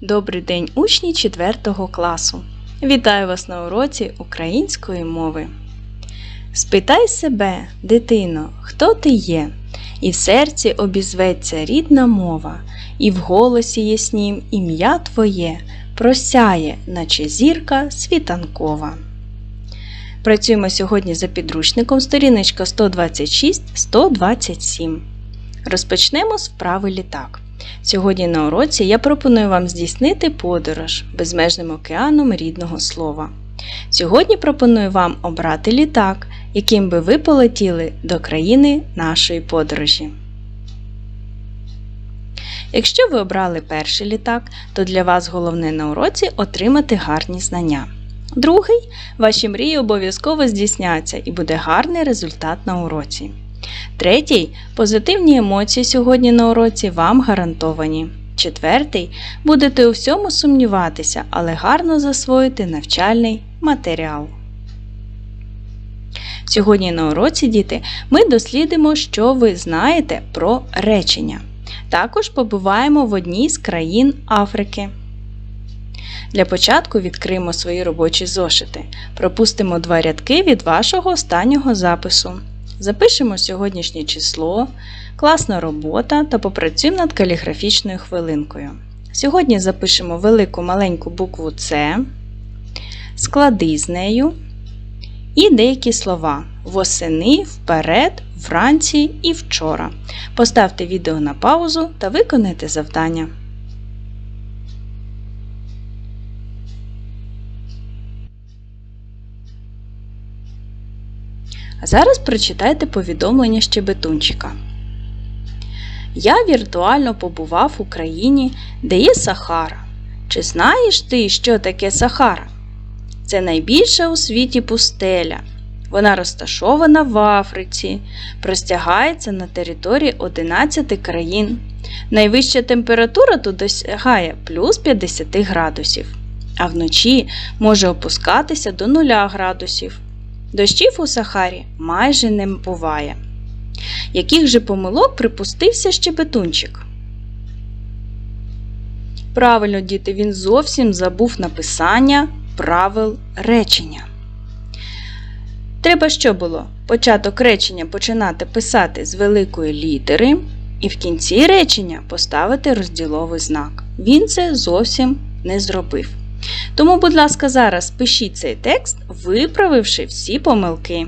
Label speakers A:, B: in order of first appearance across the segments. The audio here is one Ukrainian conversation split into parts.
A: Добрий день, учні 4 класу. Вітаю вас на уроці української мови. Спитай себе, дитино, хто ти є, і в серці обізветься рідна мова, і в голосі яснім ім'я твоє просяє, наче зірка світанкова. Працюємо сьогодні за підручником сторіночка 126-127. Розпочнемо з вправи літак. Сьогодні на уроці я пропоную вам здійснити подорож безмежним океаном рідного слова. Сьогодні пропоную вам обрати літак, яким би ви полетіли до країни нашої подорожі. Якщо ви обрали перший літак, то для вас головне на уроці отримати гарні знання. Другий ваші мрії обов'язково здійсняться і буде гарний результат на уроці. Третій позитивні емоції сьогодні на уроці вам гарантовані. Четвертий будете у всьому сумніватися, але гарно засвоїти навчальний матеріал. Сьогодні на уроці, діти, ми дослідимо, що ви знаєте про речення. Також побуваємо в одній з країн Африки. Для початку відкриємо свої робочі зошити. Пропустимо два рядки від вашого останнього запису. Запишемо сьогоднішнє число, класна робота та попрацюємо над каліграфічною хвилинкою. Сьогодні запишемо велику маленьку букву С, склади з нею і деякі слова восени, вперед, вранці і вчора. Поставте відео на паузу та виконайте завдання. Зараз прочитайте повідомлення щебетунчика. Я віртуально побував у країні, де є Сахара. Чи знаєш ти, що таке Сахара? Це найбільша у світі пустеля. Вона розташована в Африці, простягається на території 11 країн. Найвища температура тут досягає плюс 50 градусів, а вночі може опускатися до 0 градусів. Дощів у Сахарі майже не буває. Яких же помилок припустився щебетунчик? Правильно, діти, він зовсім забув написання правил речення. Треба що було? Початок речення починати писати з великої літери, і в кінці речення поставити розділовий знак. Він це зовсім не зробив. Тому, будь ласка, зараз пишіть цей текст, виправивши всі помилки.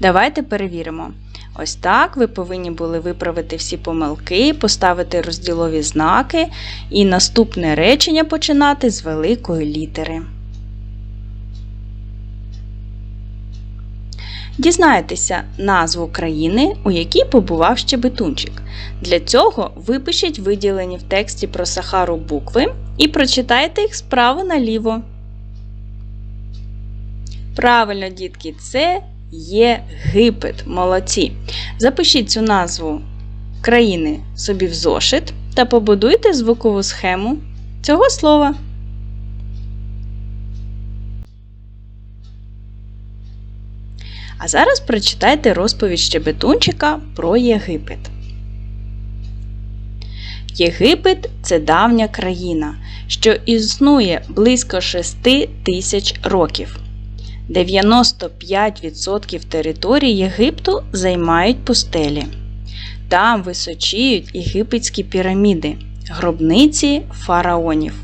A: Давайте перевіримо. Ось так ви повинні були виправити всі помилки, поставити розділові знаки і наступне речення починати з великої літери. Дізнайтеся назву країни, у якій побував щебетунчик. Для цього випишіть виділені в тексті про Сахару букви і прочитайте їх справа наліво. Правильно, дітки, це Єгипет. Молодці. Запишіть цю назву країни собі в зошит та побудуйте звукову схему цього слова. А зараз прочитайте розповідь Щебетунчика про Єгипет. Єгипет це давня країна, що існує близько 6 тисяч років. 95% території Єгипту займають пустелі. Там височіють єгипетські піраміди, гробниці фараонів.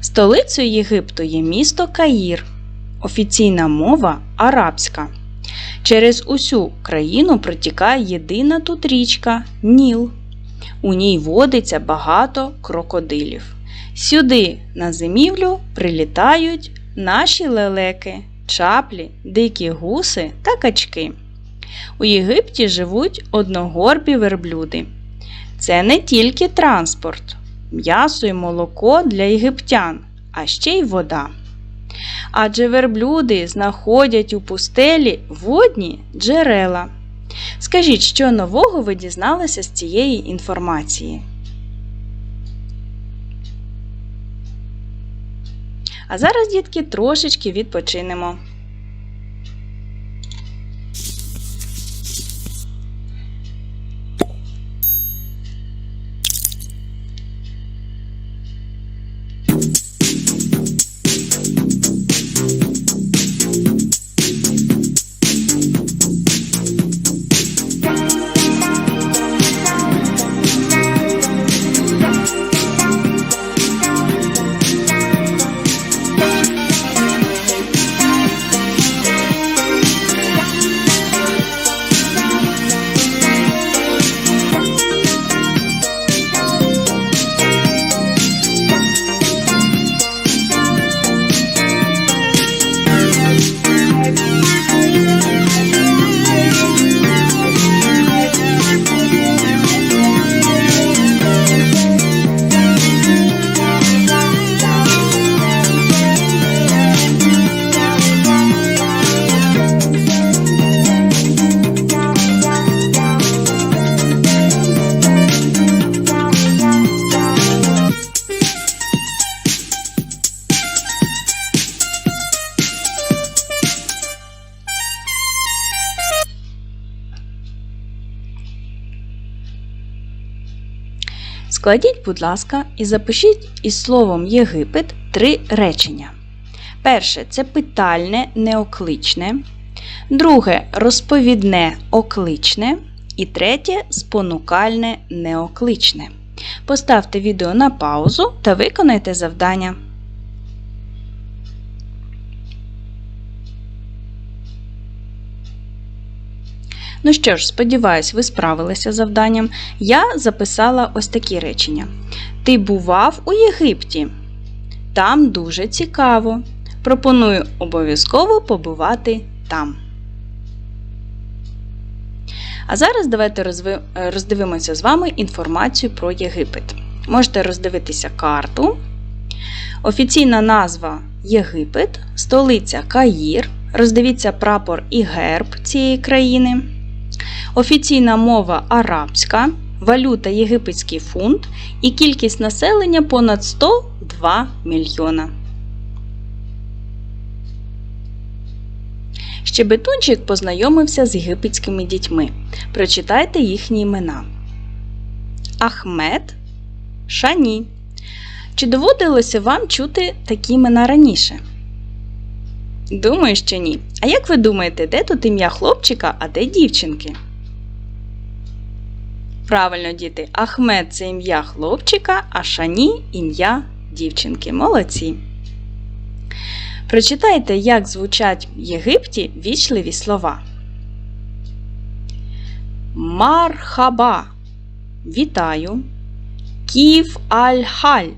A: Столицею Єгипту є місто Каїр. Офіційна мова арабська. Через усю країну протікає єдина тут річка Ніл. У ній водиться багато крокодилів. Сюди, на зимівлю, прилітають наші лелеки, чаплі, дикі гуси та качки. У Єгипті живуть одногорбі верблюди. Це не тільки транспорт, м'ясо і молоко для єгиптян, а ще й вода. Адже верблюди знаходять у пустелі водні джерела. Скажіть, що нового ви дізналися з цієї інформації? А зараз, дітки, трошечки відпочинемо. Складіть, будь ласка, і запишіть із словом Єгипет три речення. Перше це питальне неокличне. Друге розповідне окличне. І третє спонукальне неокличне. Поставте відео на паузу та виконайте завдання. Ну що ж, сподіваюсь, ви справилися з завданням. Я записала ось такі речення. Ти бував у Єгипті. Там дуже цікаво. Пропоную обов'язково побувати там. А зараз давайте роздивимося з вами інформацію про Єгипет. Можете роздивитися карту. Офіційна назва Єгипет, столиця Каїр. Роздивіться прапор і герб цієї країни. Офіційна мова арабська, валюта єгипетський фунт і кількість населення понад 102 мільйона. Щебетунчик познайомився з єгипетськими дітьми. Прочитайте їхні імена. Ахмед Шані. Чи доводилося вам чути такі імена раніше? Думаю, що ні. А як ви думаєте, де тут ім'я хлопчика, а де дівчинки? Правильно, діти, Ахмед це ім'я хлопчика, а Шані ім'я дівчинки. Молодці. Прочитайте, як звучать в Єгипті вічливі слова. Мархаба. Вітаю. Ків аль-халь.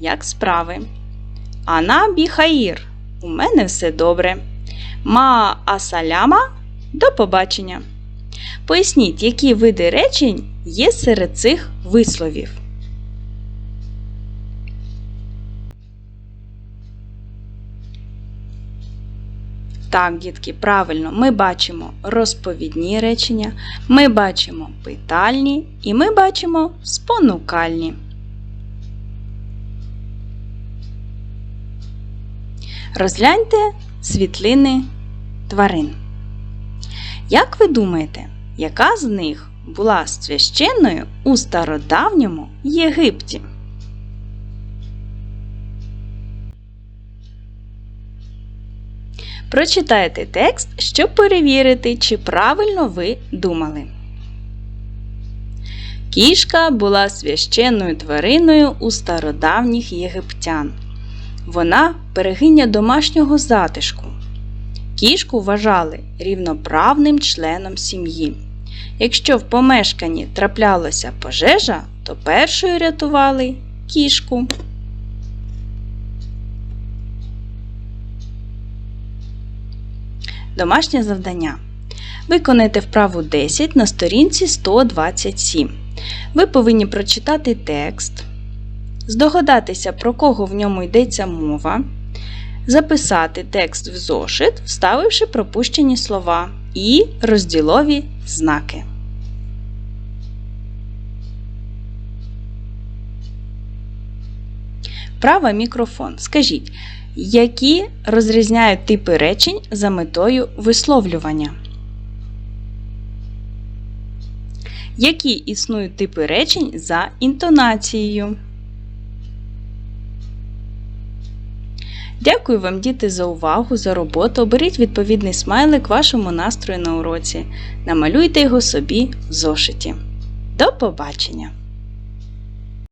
A: Як справи. Ана біхаїр. У мене все добре. Ма асаляма. До побачення. Поясніть, які види речень є серед цих висловів. Так, дітки, правильно, ми бачимо розповідні речення, ми бачимо питальні і ми бачимо спонукальні. Розгляньте світлини тварин. Як ви думаєте, яка з них була священною у стародавньому Єгипті? Прочитайте текст, щоб перевірити, чи правильно ви думали. Кішка була священною твариною у стародавніх єгиптян. Вона берегиня домашнього затишку. Кішку вважали рівноправним членом сім'ї. Якщо в помешканні траплялася пожежа, то першою рятували кішку. Домашнє завдання. Виконайте вправу 10 на сторінці 127. Ви повинні прочитати текст, здогадатися, про кого в ньому йдеться мова, записати текст в зошит, вставивши пропущені слова і розділові знаки. Права мікрофон. Скажіть, які розрізняють типи речень за метою висловлювання? Які існують типи речень за інтонацією? Дякую вам, діти, за увагу, за роботу. Оберіть відповідний смайлик вашому настрою на уроці. Намалюйте його собі в зошиті. До побачення!